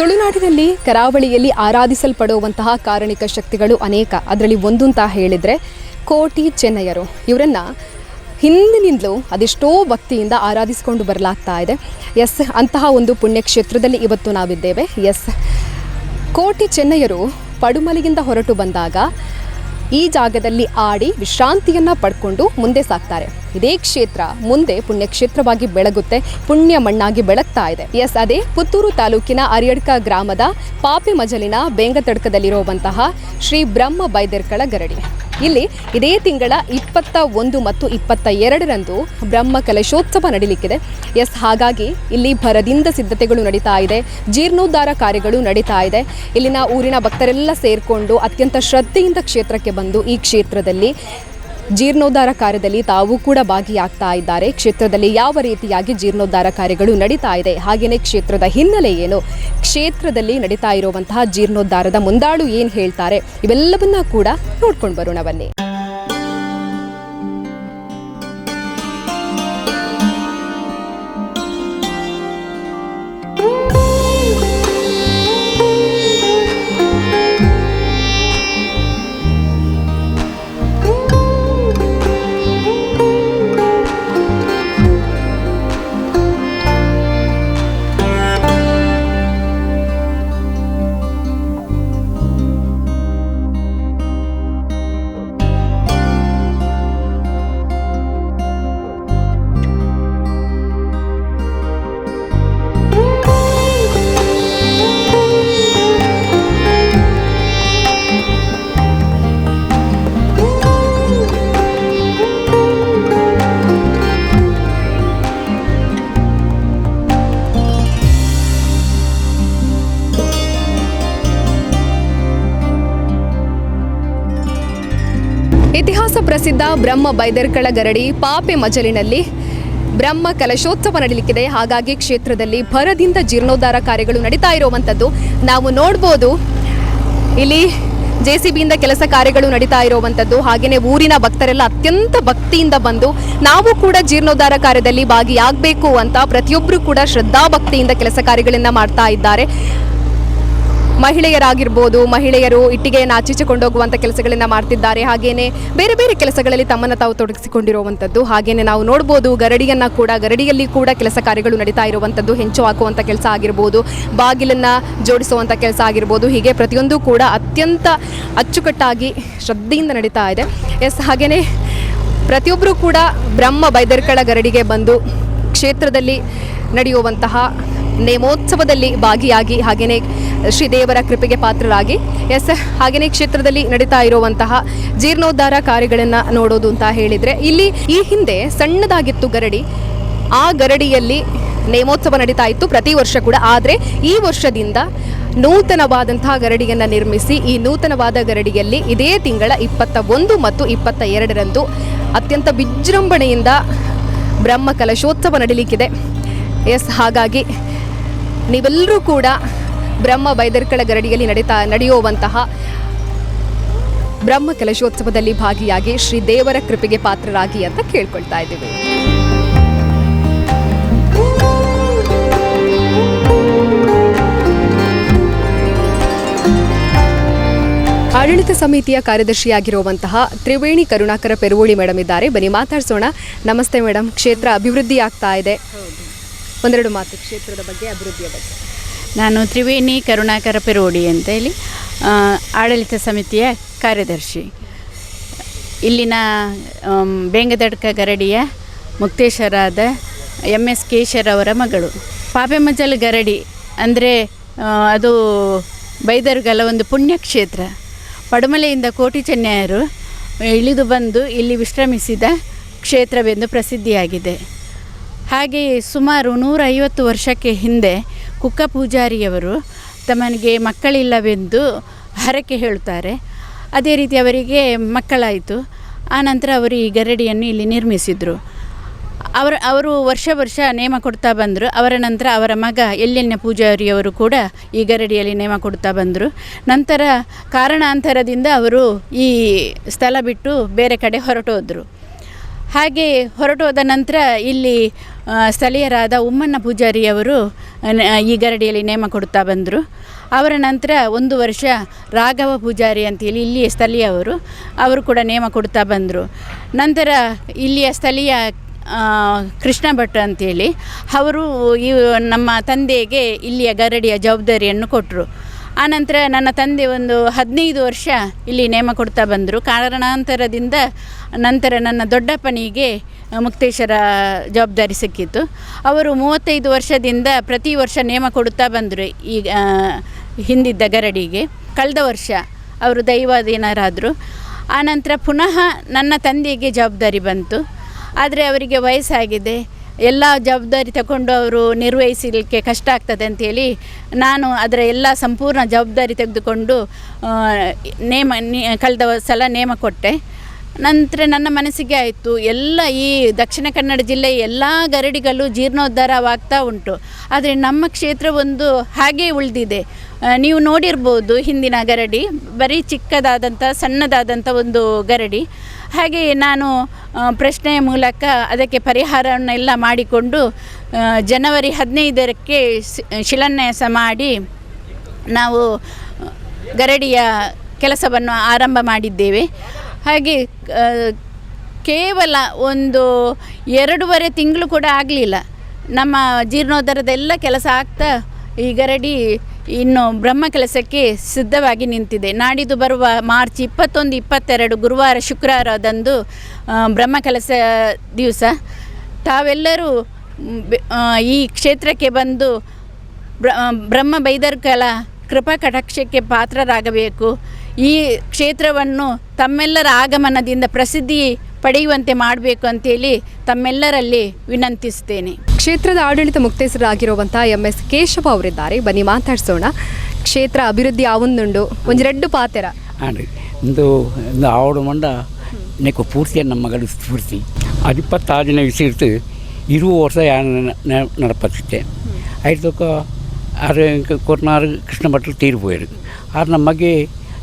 ತುಳುನಾಡಿನಲ್ಲಿ ಕರಾವಳಿಯಲ್ಲಿ ಆರಾಧಿಸಲ್ಪಡುವಂತಹ ಕಾರಣಿಕ ಶಕ್ತಿಗಳು ಅನೇಕ. ಅದರಲ್ಲಿ ಒಂದು ಅಂತ ಹೇಳಿದರೆ ಕೋಟಿ ಚೆನ್ನಯ್ಯರು ಇವರನ್ನು ಹಿಂದಿನಿಂದಲೂ ಅದೆಷ್ಟೋ ಭಕ್ತಿಯಿಂದ ಆರಾಧಿಸಿಕೊಂಡು ಬರಲಾಗ್ತಾ ಇದೆ. ಎಸ್, ಅಂತಹ ಒಂದು ಪುಣ್ಯಕ್ಷೇತ್ರದಲ್ಲಿ ಇವತ್ತು ನಾವಿದ್ದೇವೆ. ಎಸ್, ಕೋಟಿ ಚೆನ್ನಯ್ಯರು ಪಡುಮಲೆಯಿಂದ ಹೊರಟು ಬಂದಾಗ ಈ ಜಾಗದಲ್ಲಿ ಆಡಿ ವಿಶ್ರಾಂತಿಯನ್ನು ಪಡ್ಕೊಂಡು ಮುಂದೆ ಸಾಕ್ತಾರೆ ಇದೇ ಕ್ಷೇತ್ರ ಮುಂದೆ ಪುಣ್ಯಕ್ಷೇತ್ರವಾಗಿ ಬೆಳಗುತ್ತೆ, ಪುಣ್ಯ ಮಣ್ಣಾಗಿ ಬೆಳಗ್ತಾ ಇದೆ. ಎಸ್, ಅದೇ ಪುತ್ತೂರು ತಾಲೂಕಿನ ಅರಿಯಡ್ಕ ಗ್ರಾಮದ ಪಾಪಿ ಮಜಲಿನ ಬೇಂಗತಡ್ಕದಲ್ಲಿರುವಂತಹ ಶ್ರೀ ಬ್ರಹ್ಮ ಬೈದೆರ್ಕಳ ಗರಡಿ. ಇಲ್ಲಿ ಇದೇ ತಿಂಗಳ ಇಪ್ಪತ್ತ ಒಂದು ಮತ್ತು ಇಪ್ಪತ್ತ ಎರಡರಂದು ಬ್ರಹ್ಮ ಕಲಶೋತ್ಸವ ನಡೀಲಿಕ್ಕಿದೆ. ಎಸ್, ಹಾಗಾಗಿ ಇಲ್ಲಿ ಭರದಿಂದ ಸಿದ್ಧತೆಗಳು ನಡೀತಾ ಇದೆ. ಜೀರ್ಣೋದ್ಧಾರ ಕಾರ್ಯಗಳು ನಡೀತಾ ಇದೆ. ಇಲ್ಲಿನ ಊರಿನ ಭಕ್ತರೆಲ್ಲ ಸೇರಿಕೊಂಡು ಅತ್ಯಂತ ಶ್ರದ್ಧೆಯಿಂದ ಕ್ಷೇತ್ರಕ್ಕೆ ಬಂದು ಈ ಕ್ಷೇತ್ರದಲ್ಲಿ ಜೀರ್ಣೋದ್ಧಾರ ಕಾರ್ಯದಲ್ಲಿ ತಾವು ಕೂಡ ಭಾಗಿಯಾಗ್ತಾ ಇದ್ದಾರೆ. ಕ್ಷೇತ್ರದಲ್ಲಿ ಯಾವ ರೀತಿಯಾಗಿ ಜೀರ್ಣೋದ್ಧಾರ ಕಾರ್ಯಗಳು ನಡೀತಾ ಇದೆ? ಹಾಗೆಯೇ ಕ್ಷೇತ್ರದ ಹಿನ್ನೆಲೆ ಏನು? ಕ್ಷೇತ್ರದಲ್ಲಿ ನಡೀತಾ ಇರುವಂತಹ ಜೀರ್ಣೋದ್ಧಾರದ ಮುಂದಾಳು ಏನು ಹೇಳ್ತಾರೆ? ಇವೆಲ್ಲವನ್ನ ಕೂಡ ನೋಡ್ಕೊಂಡು ಬರೋಣ ಬನ್ನಿ. ಪ್ರಸಿದ್ಧ ಬ್ರಹ್ಮ ಬೈದರ್ಕಳ ಗರಡಿ ಪಾಪೆ ಮಜಲಿನಲ್ಲಿ ಬ್ರಹ್ಮ ಕಲಶೋತ್ಸವ ನಡೀಲಿಕ್ಕಿದೆ. ಹಾಗಾಗಿ ಕ್ಷೇತ್ರದಲ್ಲಿ ಭರದಿಂದ ಜೀರ್ಣೋದ್ಧಾರ ಕಾರ್ಯಗಳು ನಡೀತಾ ಇರುವಂಥದ್ದು ನಾವು ನೋಡ್ಬೋದು. ಇಲ್ಲಿ ಜೆ ಸಿ ಬಿಯಿಂದ ಕೆಲಸ ಕಾರ್ಯಗಳು ನಡೀತಾ ಇರುವಂಥದ್ದು ಹಾಗೆಯೇ ಊರಿನ ಭಕ್ತರೆಲ್ಲ ಅತ್ಯಂತ ಭಕ್ತಿಯಿಂದ ಬಂದು ನಾವು ಕೂಡ ಜೀರ್ಣೋದ್ಧಾರ ಕಾರ್ಯದಲ್ಲಿ ಭಾಗಿಯಾಗಬೇಕು ಅಂತ ಪ್ರತಿಯೊಬ್ಬರು ಕೂಡ ಶ್ರದ್ಧಾ ಭಕ್ತಿಯಿಂದ ಕೆಲಸ ಕಾರ್ಯಗಳನ್ನು ಮಾಡ್ತಾ ಇದ್ದಾರೆ. ಮಹಿಳೆಯರಾಗಿರ್ಬೋದು, ಮಹಿಳೆಯರು ಇಟ್ಟಿಗೆಯನ್ನು ಆಚೀಚೆ ಕೊಂಡೋಗುವಂಥ ಕೆಲಸಗಳನ್ನು ಮಾಡ್ತಿದ್ದಾರೆ. ಹಾಗೆಯೇ ಬೇರೆ ಬೇರೆ ಕೆಲಸಗಳಲ್ಲಿ ತಮ್ಮನ್ನು ತಾವು ತೊಡಗಿಸಿಕೊಂಡಿರುವಂಥದ್ದು ಹಾಗೆಯೇ ನಾವು ನೋಡ್ಬೋದು, ಗರಡಿಯನ್ನು ಕೂಡ, ಗರಡಿಯಲ್ಲಿ ಕೂಡ ಕೆಲಸ ಕಾರ್ಯಗಳು ನಡೀತಾ ಇರುವಂಥದ್ದು ಹೆಂಚು ಹಾಕುವಂಥ ಕೆಲಸ ಆಗಿರ್ಬೋದು, ಬಾಗಿಲನ್ನು ಜೋಡಿಸುವಂಥ ಕೆಲಸ ಆಗಿರ್ಬೋದು. ಹೀಗೆ ಪ್ರತಿಯೊಂದು ಕೂಡ ಅತ್ಯಂತ ಅಚ್ಚುಕಟ್ಟಾಗಿ ಶ್ರದ್ಧೆಯಿಂದ ನಡೀತಾ ಇದೆ. ಎಸ್ ಹಾಗೆಯೇ ಪ್ರತಿಯೊಬ್ಬರೂ ಕೂಡ ಬ್ರಹ್ಮ ಬೈದರ್ಕಳ ಗರಡಿಗೆ ಬಂದು ಕ್ಷೇತ್ರದಲ್ಲಿ ನಡೆಯುವಂತಹ ನೇಮೋತ್ಸವದಲ್ಲಿ ಭಾಗಿಯಾಗಿ ಹಾಗೆಯೇ ಶ್ರೀದೇವರ ಕೃಪೆಗೆ ಪಾತ್ರರಾಗಿ ಎಸ್ ಹಾಗೆಯೇ ಕ್ಷೇತ್ರದಲ್ಲಿ ನಡೀತಾ ಇರುವಂತಹ ಜೀರ್ಣೋದ್ಧಾರ ಕಾರ್ಯಗಳನ್ನು ನೋಡೋದು ಅಂತ ಹೇಳಿದರೆ ಇಲ್ಲಿ ಈ ಹಿಂದೆ ಸಣ್ಣದಾಗಿತ್ತು ಗರಡಿ. ಆ ಗರಡಿಯಲ್ಲಿ ನೇಮೋತ್ಸವ ನಡೀತಾ ಇತ್ತು ಪ್ರತಿ ವರ್ಷ ಕೂಡ. ಆದರೆ ಈ ವರ್ಷದಿಂದ ನೂತನವಾದಂತಹ ಗರಡಿಯನ್ನು ನಿರ್ಮಿಸಿ ಈ ನೂತನವಾದ ಗರಡಿಯಲ್ಲಿ ಇದೇ ತಿಂಗಳ ಇಪ್ಪತ್ತ ಒಂದು ಮತ್ತು ಇಪ್ಪತ್ತ ಎರಡರಂದು ಅತ್ಯಂತ ವಿಜೃಂಭಣೆಯಿಂದ ಬ್ರಹ್ಮ ಕಲಶೋತ್ಸವ ನಡೀಲಿಕ್ಕಿದೆ. ಎಸ್, ಹಾಗಾಗಿ ನೀವೆಲ್ಲರೂ ಕೂಡ ಬ್ರಹ್ಮ ಬೈದರ್ಕಳ ಗರಡಿಯಲ್ಲಿ ನಡೀತಾ ನಡೆಯುವಂತಹ ಬ್ರಹ್ಮ ಕಲಶೋತ್ಸವದಲ್ಲಿ ಭಾಗಿಯಾಗಿ ಶ್ರೀ ದೇವರ ಕೃಪೆಗೆ ಪಾತ್ರರಾಗಿ ಅಂತ ಕೇಳ್ಕೊಳ್ತಾ ಇದ್ದೀವಿ. ಆಡಳಿತ ಸಮಿತಿಯ ಕಾರ್ಯದರ್ಶಿಯಾಗಿರುವಂತಹ ತ್ರಿವೇಣಿ ಕರುಣಾಕರ ಪೆರುವೋಳಿ ಮೇಡಮ್ ಇದ್ದಾರೆ. ಬನ್ನಿ ಮಾತಾಡ್ಸೋಣ. ನಮಸ್ತೆ ಮೇಡಮ್ ಕ್ಷೇತ್ರ ಅಭಿವೃದ್ಧಿ ಆಗ್ತಾ ಇದೆ. ಒಂದೆರಡು ಮಾತು ಕ್ಷೇತ್ರದ ಬಗ್ಗೆ, ಅಭಿವೃದ್ಧಿಯ ಬಗ್ಗೆ. ನಾನು ತ್ರಿವೇಣಿ ಕರುಣಾಕರ ಪೆರೋಡಿ ಅಂತ ಹೇಳಿ ಆಡಳಿತ ಸಮಿತಿಯ ಕಾರ್ಯದರ್ಶಿ. ಇಲ್ಲಿನ ಬೆಂಗದಡ್ಕ ಗರಡಿಯ ಮುಕ್ತೇಶ್ವರಾದ ಎಂ ಎಸ್ ಕೇಶರ್ ಅವರ ಮಗಳು. ಪಾಪೆಮಜಲ್ ಗರಡಿ ಅಂದರೆ ಅದು ಬೈದರ್ಗಲ ಒಂದು ಪುಣ್ಯಕ್ಷೇತ್ರ. ಪಡುಮಲೆಯಿಂದ ಕೋಟಿ ಚೆನ್ನಯ್ಯರು ಇಳಿದು ಬಂದು ಇಲ್ಲಿ ವಿಶ್ರಮಿಸಿದ ಕ್ಷೇತ್ರವೆಂದು ಪ್ರಸಿದ್ಧಿಯಾಗಿದೆ. ಹಾಗೆಯೇ ಸುಮಾರು ನೂರೈವತ್ತು ವರ್ಷಕ್ಕೆ ಹಿಂದೆ ಕುಕ್ಕ ಪೂಜಾರಿಯವರು ತಮನಿಗೆ ಮಕ್ಕಳಿಲ್ಲವೆಂದು ಹರಕೆ ಹೇಳುತ್ತಾರೆ. ಅದೇ ರೀತಿ ಅವರಿಗೆ ಮಕ್ಕಳಾಯಿತು. ಆನಂತರ ಅವರು ಈ ಗರಡಿಯನ್ನು ಇಲ್ಲಿ ನಿರ್ಮಿಸಿದರು. ಅವರ, ಅವರು ವರ್ಷ ವರ್ಷ ನೇಮ ಕೊಡ್ತಾ ಬಂದರು. ಅವರ ನಂತರ ಅವರ ಮಗ ಎಲ್ಲೆನ್ನ ಪೂಜಾರಿಯವರು ಕೂಡ ಈ ಗರಡಿಯಲ್ಲಿ ನೇಮ ಕೊಡ್ತಾ ಬಂದರು. ನಂತರ ಕಾರಣಾಂತರದಿಂದ ಅವರು ಈ ಸ್ಥಳ ಬಿಟ್ಟು ಬೇರೆ ಕಡೆ ಹೊರಟೋದ್ರು. ಹಾಗೆ ಹೊರಟೋದ ನಂತರ ಇಲ್ಲಿ ಸ್ಥಳೀಯರಾದ ಉಮ್ಮಣ್ಣ ಪೂಜಾರಿಯವರು ಈ ಗರಡಿಯಲ್ಲಿ ನೇಮ ಕೊಡುತ್ತಾ ಬಂದರು. ಅವರ ನಂತರ ಒಂದು ವರ್ಷ ರಾಘವ ಪೂಜಾರಿ ಅಂತೇಳಿ ಇಲ್ಲಿಯ ಸ್ಥಳೀಯವರು, ಅವರು ಕೂಡ ನೇಮ ಕೊಡ್ತಾ ಬಂದರು. ನಂತರ ಇಲ್ಲಿಯ ಸ್ಥಳೀಯ ಕೃಷ್ಣ ಭಟ್ ಅಂತೇಳಿ, ಅವರು ಈ ನಮ್ಮ ತಂದೆಗೆ ಇಲ್ಲಿಯ ಗರಡಿಯ ಜವಾಬ್ದಾರಿಯನ್ನು ಕೊಟ್ಟರು ಆನಂತರ ನನ್ನ ತಂದೆ ಒಂದು ಹದಿನೈದು ವರ್ಷ ಇಲ್ಲಿ ನೇಮ ಕೊಡ್ತಾ ಬಂದರು. ಕಾರಣಾಂತರದಿಂದ ನಂತರ ನನ್ನ ದೊಡ್ಡಪ್ಪನಿಗೆ ಮುಕ್ತೇಶ್ವರ ಜವಾಬ್ದಾರಿ ಸಿಕ್ಕಿತ್ತು. ಅವರು ಮೂವತ್ತೈದು ವರ್ಷದಿಂದ ಪ್ರತಿ ವರ್ಷ ನೇಮ ಕೊಡುತ್ತಾ ಬಂದರು ಈಗ ಹಿಂದಿದ್ದ ಗರಡಿಗೆ. ಕಳೆದ ವರ್ಷ ಅವರು ದೈವಾಧೀನರಾದರು. ಆನಂತರ ಪುನಃ ನನ್ನ ತಂದೆಗೆ ಜವಾಬ್ದಾರಿ ಬಂತು. ಆದರೆ ಅವರಿಗೆ ವಯಸ್ಸಾಗಿದೆ. ಎಲ್ಲ ಜವಾಬ್ದಾರಿ ತಗೊಂಡು ಅವರು ನಿರ್ವಹಿಸಲಿಕ್ಕೆ ಕಷ್ಟ ಆಗ್ತದೆ ಅಂತೇಳಿ ನಾನು ಅದರ ಎಲ್ಲ ಸಂಪೂರ್ಣ ಜವಾಬ್ದಾರಿ ತೆಗೆದುಕೊಂಡು ನೇಮ ಕಳೆದ ಸಲ ನೇಮ ಕೊಟ್ಟೆ. ನಂತರ ನನ್ನ ಮನಸ್ಸಿಗೆ ಆಯಿತು. ಎಲ್ಲ ಈ ದಕ್ಷಿಣ ಕನ್ನಡ ಜಿಲ್ಲೆಯ ಎಲ್ಲ ಗರಡಿಗಳು ಜೀರ್ಣೋದ್ಧಾರವಾಗ್ತಾ ಉಂಟು. ಆದರೆ ನಮ್ಮ ಕ್ಷೇತ್ರ ಒಂದು ಹಾಗೇ ಉಳಿದಿದೆ. ನೀವು ನೋಡಿರ್ಬೋದು ಹಿಂದಿನ ಗರಡಿ, ಬರೀ ಚಿಕ್ಕದಾದಂಥ ಸಣ್ಣದಾದಂಥ ಒಂದು ಗರಡಿ. ಹಾಗೆ ನಾನು ಪ್ರಶ್ನೆಯ ಮೂಲಕ ಅದಕ್ಕೆ ಪರಿಹಾರವನ್ನೆಲ್ಲ ಮಾಡಿಕೊಂಡು ಜನವರಿ ಹದಿನೈದರಕ್ಕೆ ಶಿಲಾನ್ಯಾಸ ಮಾಡಿ ನಾವು ಗರಡಿಯ ಕೆಲಸವನ್ನು ಆರಂಭ ಮಾಡಿದ್ದೇವೆ. ಹಾಗೆ ಕೇವಲ ಒಂದು ಎರಡೂವರೆ ತಿಂಗಳು ಕೂಡ ಆಗಲಿಲ್ಲ. ನಮ್ಮ ಜೀರ್ಣೋದ್ಧಾರದೆಲ್ಲ ಕೆಲಸ ಆಗ್ತಾ ಈಗ ರೆಡಿ. ಇನ್ನು ಬ್ರಹ್ಮ ಕೆಲಸಕ್ಕೆ ಸಿದ್ಧವಾಗಿ ನಿಂತಿದೆ. ನಾಡಿದ್ದು ಬರುವ ಮಾರ್ಚ್ ಇಪ್ಪತ್ತೊಂದು, ಇಪ್ಪತ್ತೆರಡು ಗುರುವಾರ ಶುಕ್ರವಾರದಂದು ಬ್ರಹ್ಮ ಕೆಲಸ ದಿವಸ. ತಾವೆಲ್ಲರೂ ಈ ಕ್ಷೇತ್ರಕ್ಕೆ ಬಂದು ಬ್ರ ಬ್ರಹ್ಮ ಬೈದರ್ಕಲ ಕೃಪಾ ಕಟಾಕ್ಷಕ್ಕೆ ಪಾತ್ರರಾಗಬೇಕು. ಈ ಕ್ಷೇತ್ರವನ್ನು ತಮ್ಮೆಲ್ಲರ ಆಗಮನದಿಂದ ಪ್ರಸಿದ್ಧಿ ಪಡೆಯುವಂತೆ ಮಾಡಬೇಕು ಅಂತೇಳಿ ತಮ್ಮೆಲ್ಲರಲ್ಲಿ ವಿನಂತಿಸ್ತೇನೆ. ಕ್ಷೇತ್ರದ ಆಡಳಿತ ಮುಕ್ತೇಸರಾಗಿರುವಂತಹ ಎಂ ಎಸ್ ಕೇಶವ ಅವರಿದ್ದಾರೆ. ಬನ್ನಿ ಮಾತಾಡಿಸೋಣ. ಕ್ಷೇತ್ರ ಅಭಿವೃದ್ಧಿ ಆವೊಂದುಂಡು ಒಂದು ರೆಡ್ಡು ಪಾತೆರ. ಇಂದು ಆವಡು ಮಂಡ ನೆಕ್ಕು ಪೂರ್ತಿಯನ್ನು ನಮ್ಮ ಮಗಳು ಪೂರ್ತಿ ಅದು ದಿನ ವಿಸಿರ್ತು ಇರುವ ವರ್ಷ ನಡಪತ್ತೆ ஆயிரத்துக்கு ಕೊರ್ನಾರು ಕೃಷ್ಣ ಭಟ್ರು பட்டில் தீர்வு ನಮ್ಮಗೆ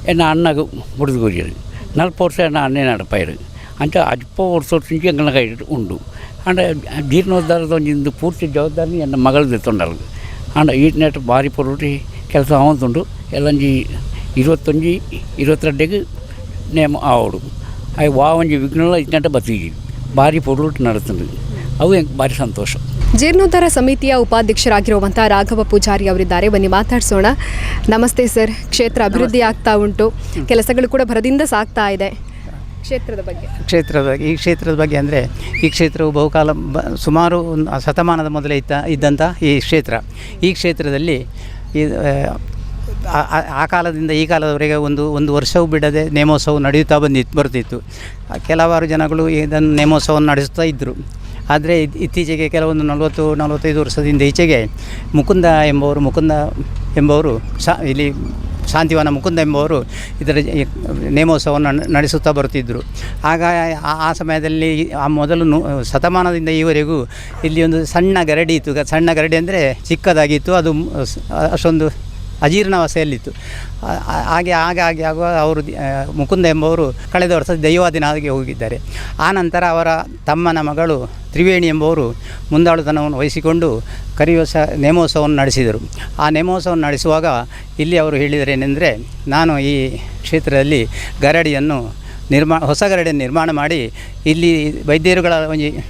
ಎನ್ನ ಅಣ್ಣಗೆ ಮುಡಿದುಕೊರಿಯರು ನಲ್ಪ ವರ್ಷ ಎನ್ನ ಅಣ್ಣೆ ನಡಪಾಯರು ಅಂಚ ಅಲ್ಪ ವರ್ಷ నుంచి ಎಂಗನಗ ಉಂಡು ಅಂಡ ಜೀರ್ಣೋದ್ಧಾರದ ಒಂದು ಪೂರ್ತಿ ಜವಾಬ್ದಾರಿ ಎನ್ನ ಮಗಳದ್ದು ತೊಂಡರು ಅಂಡ ಈಟ್ನೆಟ್ ಭಾರಿ ಪೊರುಟಿ ಕೆಲಸ ಅವಂತುಂಡು ಎಲ್ಲಂಜಿ ഇരുപത്തഞ്ച് ഇരുപത്തിരണ്ടേക്ക് നിയമം ആവോടും അത് വാവഞ്ചി വിഘ്നുള്ള ഇന്നത്തെ ബത്തിക്ക് ഭാര്യ പൊടുവിട്ട് നടത്തുന്നുണ്ട് അത് എനിക്ക് ഭാരി സന്തോഷം ಜೀರ್ಣೋದ್ಧಾರ ಸಮಿತಿಯ ಉಪಾಧ್ಯಕ್ಷರಾಗಿರುವಂಥ ರಾಘವ ಪೂಜಾರಿ ಅವರಿದ್ದಾರೆ. ಬನ್ನಿ ಮಾತಾಡಿಸೋಣ. ನಮಸ್ತೆ ಸರ್. ಕ್ಷೇತ್ರ ಅಭಿವೃದ್ಧಿ ಆಗ್ತಾ ಉಂಟು. ಕೆಲಸಗಳು ಕೂಡ ಭರದಿಂದ ಸಾಗ್ತಾ ಇದೆ. ಕ್ಷೇತ್ರದ ಬಗ್ಗೆ. ಕ್ಷೇತ್ರದ ಬಗ್ಗೆ ಈ ಕ್ಷೇತ್ರದ ಬಗ್ಗೆ ಅಂದರೆ ಈ ಕ್ಷೇತ್ರವು ಬಹುಕಾಲ ಬ ಸುಮಾರು ಒಂದು ಶತಮಾನದ ಮೊದಲೇ ಇದ್ದ ಇದ್ದಂಥ ಈ ಕ್ಷೇತ್ರ. ಈ ಕ್ಷೇತ್ರದಲ್ಲಿ ಈ ಆ, ಕಾಲದಿಂದ ಈ ಕಾಲದವರೆಗೆ ಒಂದು ಒಂದು ವರ್ಷವೂ ಬಿಡದೆ ನೇಮೋತ್ಸವ ನಡೆಯುತ್ತಾ ಬಂದಿತ್ತು ಬರ್ತಿತ್ತು. ಕೆಲವಾರು ಜನಗಳು ಇದನ್ನು ನೇಮೋತ್ಸವವನ್ನು ನಡೆಸ್ತಾ ಇದ್ದರು ಆದರೆ ಇತ್ತೀಚೆಗೆ ಕೆಲವೊಂದು ನಲವತ್ತು, ನಲವತ್ತೈದು ವರ್ಷದಿಂದ ಈಚೆಗೆ ಮುಕುಂದ ಎಂಬವರು ಮುಕುಂದ ಎಂಬವರು, ಶಾ ಇಲ್ಲಿ ಶಾಂತಿವನ ಮುಕುಂದ ಎಂಬುವರು ಇದರ ನೇಮೋತ್ಸವವನ್ನು ನಡೆಸುತ್ತಾ ಬರುತ್ತಿದ್ದರು. ಆಗ ಆ- ಸಮಯದಲ್ಲಿ ಆ ಮೊದಲು ಶತಮಾನದಿಂದ ಈವರೆಗೂ ಇಲ್ಲಿ ಒಂದು ಸಣ್ಣ ಗರಡಿ ಇತ್ತು. ಸಣ್ಣ ಗರಡಿ ಅಂದರೆ ಚಿಕ್ಕದಾಗಿತ್ತು. ಅದು ಅಷ್ಟೊಂದು ಅಜೀರ್ಣಾವಸ್ಥೆಯಲ್ಲಿತ್ತು ಹಾಗೆ ಹಾಗೆ ಹಾಗೆ ಆಗುವ ಅವರು ಮುಕುಂದ ಎಂಬುವರು ಕಳೆದ ವರ್ಷ ಹಾಗೆ ಹೋಗಿದ್ದಾರೆ. ಆ ನಂತರ ಅವರ ತಮ್ಮನ ಮಗಳು ತ್ರಿವೇಣಿ ಎಂಬುವರು ಮುಂದಾಳುತನವನ್ನು ವಹಿಸಿಕೊಂಡು ಕರಿಯೋಸ ನೇಮೋತ್ಸವವನ್ನು ನಡೆಸಿದರು. ಆ ನೇಮೋತ್ಸವವನ್ನು ನಡೆಸುವಾಗ ಇಲ್ಲಿ ಅವರು ಹೇಳಿದರೇನೆಂದರೆ, ನಾನು ಈ ಕ್ಷೇತ್ರದಲ್ಲಿ ಗರಡಿಯನ್ನು ನಿರ್ಮಾ, ಹೊಸ ಗರಡಿಯನ್ನು ನಿರ್ಮಾಣ ಮಾಡಿ ಇಲ್ಲಿ ವೈದ್ಯರುಗಳ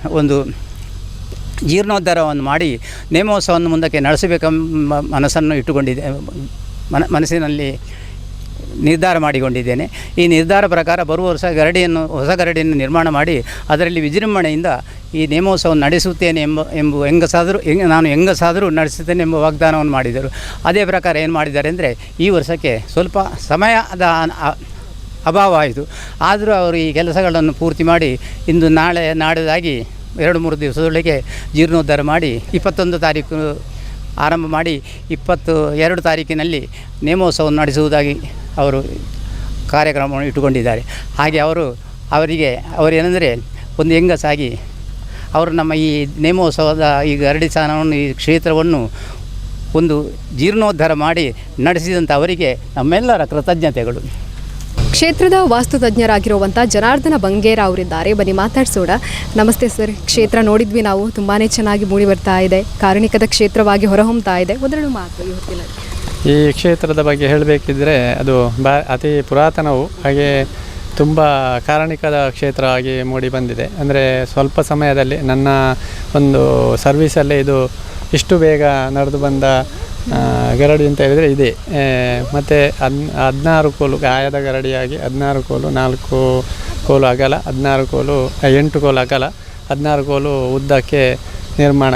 ಒಂದು ಜೀರ್ಣೋದ್ಧಾರವನ್ನು ಮಾಡಿ ನೇಮೋತ್ಸವವನ್ನು ಮುಂದಕ್ಕೆ ನಡೆಸಬೇಕೆಂಬ ಮನಸ್ಸನ್ನು ಇಟ್ಟುಕೊಂಡಿದೆ ಮನ, ಮನಸ್ಸಿನಲ್ಲಿ ನಿರ್ಧಾರ ಮಾಡಿಕೊಂಡಿದ್ದೇನೆ. ಈ ನಿರ್ಧಾರ ಪ್ರಕಾರ ಬರುವ ವರ್ಷ ಗರಡಿಯನ್ನು, ಹೊಸ ಗರಡಿಯನ್ನು ನಿರ್ಮಾಣ ಮಾಡಿ ಅದರಲ್ಲಿ ವಿಜೃಂಭಣೆಯಿಂದ ಈ ನೇಮೋತ್ಸವವನ್ನು ನಡೆಸುತ್ತೇನೆ ಎಂಬ ಎಂಬ ಹೆಂಗಸಾದರೂ, ಹೆಂಗ, ನಾನು ಹೆಂಗಸಾದರೂ ನಡೆಸುತ್ತೇನೆ ಎಂಬ ವಾಗ್ದಾನವನ್ನು ಮಾಡಿದರು. ಅದೇ ಪ್ರಕಾರ ಏನು ಮಾಡಿದ್ದಾರೆ ಅಂದರೆ ಈ ವರ್ಷಕ್ಕೆ ಸ್ವಲ್ಪ ಸಮಯದ ಅಭಾವ ಆಯಿತು. ಆದರೂ ಅವರು ಈ ಕೆಲಸಗಳನ್ನು ಪೂರ್ತಿ ಮಾಡಿ ಇಂದು ನಾಳೆ ನಾಡಿದಾಗಿ ಎರಡು ಮೂರು ದಿವಸದೊಳಗೆ ಜೀರ್ಣೋದ್ಧಾರ ಮಾಡಿ ಇಪ್ಪತ್ತೊಂದು ತಾರೀಕು ಆರಂಭ ಮಾಡಿ ಇಪ್ಪತ್ತು ಎರಡು ತಾರೀಕಿನಲ್ಲಿ ನೇಮೋತ್ಸವವನ್ನು ನಡೆಸುವುದಾಗಿ ಅವರು ಕಾರ್ಯಕ್ರಮವನ್ನು ಇಟ್ಟುಕೊಂಡಿದ್ದಾರೆ. ಹಾಗೆ ಅವರು, ಅವರಿಗೆ, ಅವರೇನೆಂದರೆ ಒಂದು ಹೆಂಗಸಾಗಿ ಅವರು ನಮ್ಮ ಈ ನೇಮೋತ್ಸವದ ಈ ಗರಡಿ ಸ್ಥಾನವನ್ನು ಈ ಕ್ಷೇತ್ರವನ್ನು ಒಂದು ಜೀರ್ಣೋದ್ಧಾರ ಮಾಡಿ ನಡೆಸಿದಂಥ ಅವರಿಗೆ ನಮ್ಮೆಲ್ಲರ ಕೃತಜ್ಞತೆಗಳು. ಕ್ಷೇತ್ರದ ವಾಸ್ತುತಜ್ಞರಾಗಿರುವಂಥ ಜನಾರ್ದನ ಬಂಗೇರ ಅವರಿದ್ದಾರೆ. ಬನ್ನಿ ಮಾತಾಡ್ಸೋಣ. ನಮಸ್ತೆ ಸರ್. ಕ್ಷೇತ್ರ ನೋಡಿದ್ವಿ ನಾವು. ತುಂಬಾ ಚೆನ್ನಾಗಿ ಮೂಡಿ ಬರ್ತಾ ಇದೆ. ಕಾರಣಿಕದ ಕ್ಷೇತ್ರವಾಗಿ ಹೊರಹೊಮ್ತಾ ಇದೆ. ಒಂದೆರಡು ಮಾತು ಈ ಕ್ಷೇತ್ರದ ಬಗ್ಗೆ ಹೇಳಬೇಕಿದ್ರೆ ಅದು ಬಾ ಅತಿ ಪುರಾತನವು. ಹಾಗೆ ತುಂಬ ಕಾರಣಿಕದ ಕ್ಷೇತ್ರವಾಗಿ ಮೂಡಿ ಬಂದಿದೆ. ಅಂದರೆ ಸ್ವಲ್ಪ ಸಮಯದಲ್ಲಿ ನನ್ನ ಒಂದು ಸರ್ವೀಸಲ್ಲೇ ಇದು ಇಷ್ಟು ಬೇಗ ನಡೆದು ಬಂದ ಗರಡಿ ಅಂತ ಹೇಳಿದರೆ ಇದೆ. ಮತ್ತು ಹದ್, ಹದಿನಾರು ಕೋಲು ಗಾಯದ ಗರಡಿಯಾಗಿ ಹದಿನಾರು ಕೋಲು, ನಾಲ್ಕು ಕೋಲು ಅಗಲ, ಹದಿನಾರು ಕೋಲು ಎಂಟು ಕೋಲು ಅಗಲ, ಹದಿನಾರು ಕೋಲು ಉದ್ದಕ್ಕೆ ನಿರ್ಮಾಣ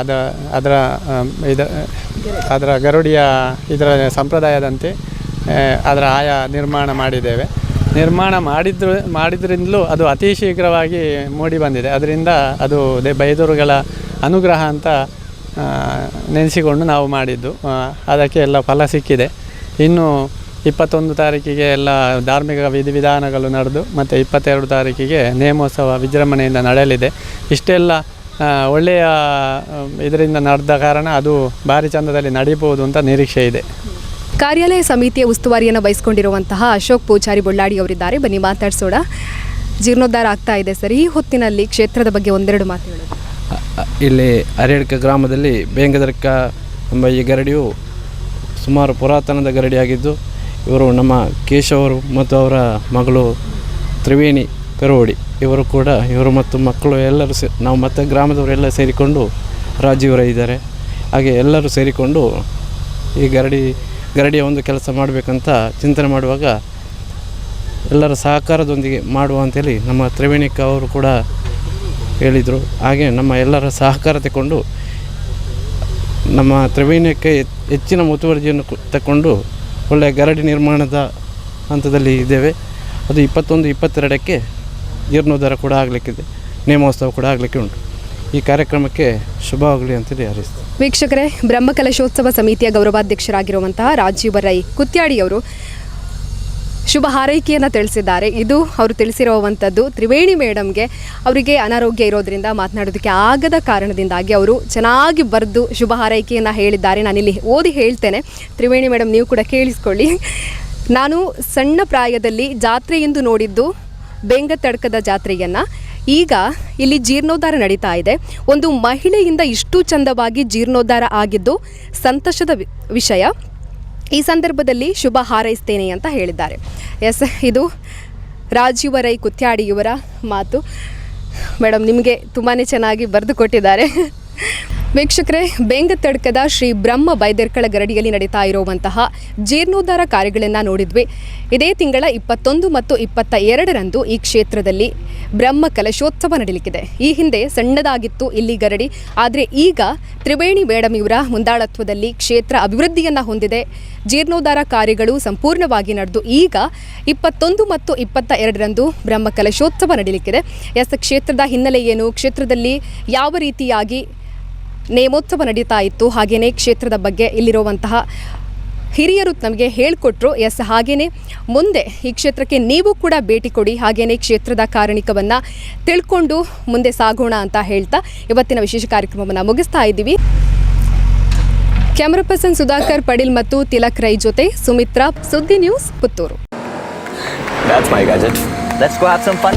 ಅದ, ಅದರ ಇದ, ಅದರ ಗರುಡಿಯ ಇದರ ಸಂಪ್ರದಾಯದಂತೆ ಅದರ ಆಯಾ ನಿರ್ಮಾಣ ಮಾಡಿದ್ದೇವೆ. ನಿರ್ಮಾಣ ಮಾಡಿದ್ರು, ಮಾಡಿದ್ರಿಂದಲೂ ಅದು ಅತಿ ಶೀಘ್ರವಾಗಿ ಮೂಡಿ ಬಂದಿದೆ. ಅದರಿಂದ ಅದು ದೇ, ಬೈದೂರುಗಳ ಅನುಗ್ರಹ ಅಂತ ನೆನೆಸಿಕೊಂಡು ನಾವು ಮಾಡಿದ್ದು. ಅದಕ್ಕೆ ಎಲ್ಲ ಫಲ ಸಿಕ್ಕಿದೆ. ಇನ್ನು ಇಪ್ಪತ್ತೊಂದು ತಾರೀಕಿಗೆ ಎಲ್ಲ ಧಾರ್ಮಿಕ ವಿಧಿವಿಧಾನಗಳು ನಡೆದು, ಮತ್ತು ಇಪ್ಪತ್ತೆರಡು ತಾರೀಕಿಗೆ ನೇಮೋತ್ಸವ ವಿಜೃಂಭಣೆಯಿಂದ ನಡೆಯಲಿದೆ. ಇಷ್ಟೆಲ್ಲ ಒಳ್ಳೆಯ ಇದರಿಂದ ನಡೆದ ಕಾರಣ ಅದು ಭಾರಿ ಚಂದದಲ್ಲಿ ನಡೀಬೋದು ಅಂತ ನಿರೀಕ್ಷೆ ಇದೆ. ಕಾರ್ಯಾಲಯ ಸಮಿತಿಯ ಉಸ್ತುವಾರಿಯನ್ನು ವಹಿಸಿಕೊಂಡಿರುವಂತಹ ಅಶೋಕ್ ಪೂಜಾರಿ ಬೊಳ್ಳಾಡಿ ಅವರಿದ್ದಾರೆ. ಬನ್ನಿ ಮಾತಾಡಿಸೋಣ. ಜೀರ್ಣೋದ್ಧಾರ ಆಗ್ತಾ ಇದೆ ಸರ್. ಈ ಹೊತ್ತಿನಲ್ಲಿ ಕ್ಷೇತ್ರದ ಬಗ್ಗೆ ಒಂದೆರಡು ಮಾತುಗಳು. ಇಲ್ಲಿ ಅರೇಡ್ಕ ಗ್ರಾಮದಲ್ಲಿ ಬೇಂಗದರ್ಕ ಎಂಬ ಈ ಗರಡಿಯು ಸುಮಾರು ಪುರಾತನದ ಗರಡಿಯಾಗಿದ್ದು, ಇವರು ನಮ್ಮ ಕೇಶವರು ಮತ್ತು ಅವರ ಮಗಳು ತ್ರಿವೇಣಿ ಪೆರೋಡಿ ಇವರು ಕೂಡ ಇವರು ಮತ್ತು ಮಕ್ಕಳು ಎಲ್ಲರೂ ಸೇ, ನಾವು ಮತ್ತು ಗ್ರಾಮದವರೆಲ್ಲ ಸೇರಿಕೊಂಡು ರಾಜೀವರ ಇದ್ದಾರೆ. ಹಾಗೆ ಎಲ್ಲರೂ ಸೇರಿಕೊಂಡು ಈ ಗರಡಿ, ಗರಡಿಯ ಒಂದು ಕೆಲಸ ಮಾಡಬೇಕಂತ ಚಿಂತನೆ ಮಾಡುವಾಗ ಎಲ್ಲರ ಸಹಕಾರದೊಂದಿಗೆ ಮಾಡುವ ಅಂತೇಳಿ ನಮ್ಮ ತ್ರಿವೇಣಿಕ ಅವರು ಕೂಡ ಹೇಳಿದರು. ಹಾಗೆ ನಮ್ಮ ಎಲ್ಲರ ಸಹಕಾರ ತಗೊಂಡು ನಮ್ಮ ತ್ರಿವೇಣಿಯಕ್ಕೆ ಹೆಚ್ಚಿನ ಮುತುವರ್ಜಿಯನ್ನು ತಗೊಂಡು ಒಳ್ಳೆಯ ಗರಡಿ ನಿರ್ಮಾಣದ ಹಂತದಲ್ಲಿ ಇದ್ದೇವೆ. ಅದು ಇಪ್ಪತ್ತೊಂದು, ಇಪ್ಪತ್ತೆರಡಕ್ಕೆ ಜೀರ್ಣೋದ್ಧಾರ ಕೂಡ ಆಗಲಿಕ್ಕಿದೆ. ನೇಮೋತ್ಸವ ಕೂಡ ಆಗಲಿಕ್ಕೆ ಉಂಟು. ಈ ಕಾರ್ಯಕ್ರಮಕ್ಕೆ ಶುಭವಾಗಲಿ ಅಂತೇಳಿ ಹಾರೈಸ್ತೀವಿ ವೀಕ್ಷಕರೇ, ಬ್ರಹ್ಮಕಲಶೋತ್ಸವ ಸಮಿತಿಯ ಗೌರವಾಧ್ಯಕ್ಷರಾಗಿರುವಂತಹ ರಾಜೀವ ರೈ ಕುತ್ಯಾಡಿಯವರು ಶುಭ ಹಾರೈಕೆಯನ್ನು ತಿಳಿಸಿದ್ದಾರೆ. ಇದು ಅವರು ತಿಳಿಸಿರುವಂಥದ್ದು ತ್ರಿವೇಣಿ ಮೇಡಮ್ಗೆ ಅವರಿಗೆ ಅನಾರೋಗ್ಯ ಇರೋದ್ರಿಂದ ಮಾತನಾಡೋದಕ್ಕೆ ಆಗದ ಕಾರಣದಿಂದಾಗಿ ಅವರು ಚೆನ್ನಾಗಿ ಬರೆದು ಶುಭ ಹಾರೈಕೆಯನ್ನು ಹೇಳಿದ್ದಾರೆ. ನಾನಿಲ್ಲಿ ಓದಿ ಹೇಳ್ತೇನೆ. ತ್ರಿವೇಣಿ ಮೇಡಮ್, ನೀವು ಕೂಡ ಕೇಳಿಸ್ಕೊಳ್ಳಿ. ನಾನು ಸಣ್ಣ ಪ್ರಾಯದಲ್ಲಿ ಜಾತ್ರೆ ಎಂದು ನೋಡಿದ್ದು ಬೆಂಗತಡ್ಕದ ಜಾತ್ರೆಯನ್ನು. ಈಗ ಇಲ್ಲಿ ಜೀರ್ಣೋದ್ಧಾರ ನಡೀತಾ ಇದೆ. ಒಂದು ಮಹಿಳೆಯಿಂದ ಇಷ್ಟು ಚಂದವಾಗಿ ಜೀರ್ಣೋದ್ಧಾರ ಆಗಿದ್ದು ಸಂತಸದ ವಿಷಯ. ಈ ಸಂದರ್ಭದಲ್ಲಿ ಶುಭ ಹಾರೈಸ್ತೇನೆ ಅಂತ ಹೇಳಿದ್ದಾರೆ. ಎಸ್, ಇದು ರಾಜೀವ ರೈ ಕುತ್ಯಾಡಿಯವರ ಮಾತು. ಮೇಡಮ್ ನಿಮಗೆ ತುಂಬಾ ಚೆನ್ನಾಗಿ ಬರೆದು ಕೊಟ್ಟಿದ್ದಾರೆ. ವೀಕ್ಷಕರೇ ಬೆಂಗತಡ್ಕದ ಶ್ರೀ ಬ್ರಹ್ಮ ಬೈದೆರ್ಕಳ ಗರಡಿಯಲ್ಲಿ ನಡೀತಾ ಇರುವಂತಹ ಜೀರ್ಣೋದ್ಧಾರ ಕಾರ್ಯಗಳನ್ನು ನೋಡಿದ್ವಿ. ಇದೇ ತಿಂಗಳ ಇಪ್ಪತ್ತೊಂದು ಮತ್ತು ಇಪ್ಪತ್ತ ಎರಡರಂದು ಈ ಕ್ಷೇತ್ರದಲ್ಲಿ ಬ್ರಹ್ಮ ಕಲಶೋತ್ಸವ ನಡೀಲಿಕ್ಕಿದೆ. ಈ ಹಿಂದೆ ಸಣ್ಣದಾಗಿತ್ತು ಇಲ್ಲಿ ಗರಡಿ. ಆದರೆ ಈಗ ತ್ರಿವೇಣಿ ಇವರ ಮುಂದಾಳತ್ವದಲ್ಲಿ ಕ್ಷೇತ್ರ ಅಭಿವೃದ್ಧಿಯನ್ನು ಹೊಂದಿದೆ. ಜೀರ್ಣೋದ್ಧಾರ ಕಾರ್ಯಗಳು ಸಂಪೂರ್ಣವಾಗಿ ನಡೆದು ಈಗ ಇಪ್ಪತ್ತೊಂದು ಮತ್ತು ಇಪ್ಪತ್ತ ಎರಡರಂದು ಬ್ರಹ್ಮ ಕಲಶೋತ್ಸವ ನಡೀಲಿಕ್ಕಿದೆ. ಎಸ್ ಕ್ಷೇತ್ರದ ಹಿನ್ನೆಲೆ ಏನು? ಕ್ಷೇತ್ರದಲ್ಲಿ ಯಾವ ರೀತಿಯಾಗಿ ನೇಮೋತ್ಸವ ನಡೀತಾ ಇತ್ತು? ಹಾಗೆಯೇ ಕ್ಷೇತ್ರದ ಬಗ್ಗೆ ಇಲ್ಲಿರುವಂತಹ ಹಿರಿಯರು ನಮಗೆ ಹೇಳಿಕೊಟ್ರು, ಎಸ್, ಹಾಗೇನೆ ಮುಂದೆ ಈ ಕ್ಷೇತ್ರಕ್ಕೆ ನೀವು ಕೂಡ ಭೇಟಿ ಕೊಡಿ ಹಾಗೇನೆ ಕ್ಷೇತ್ರದ ಕಾರಣಿಕವನ್ನು ತಿಳ್ಕೊಂಡು ಮುಂದೆ ಸಾಗೋಣ ಅಂತ ಹೇಳ್ತಾ ಇವತ್ತಿನ ವಿಶೇಷ ಕಾರ್ಯಕ್ರಮವನ್ನು ಮುಗಿಸ್ತಾ ಇದ್ದೀವಿ ಕ್ಯಾಮರಾ ಪರ್ಸನ್ ಸುಧಾಕರ್ ಪಡಿಲ್ ಮತ್ತು ತಿಲಕ್ ರೈ ಜೊತೆ Sumitra, Suddi news Puttur. Let's go have some fun.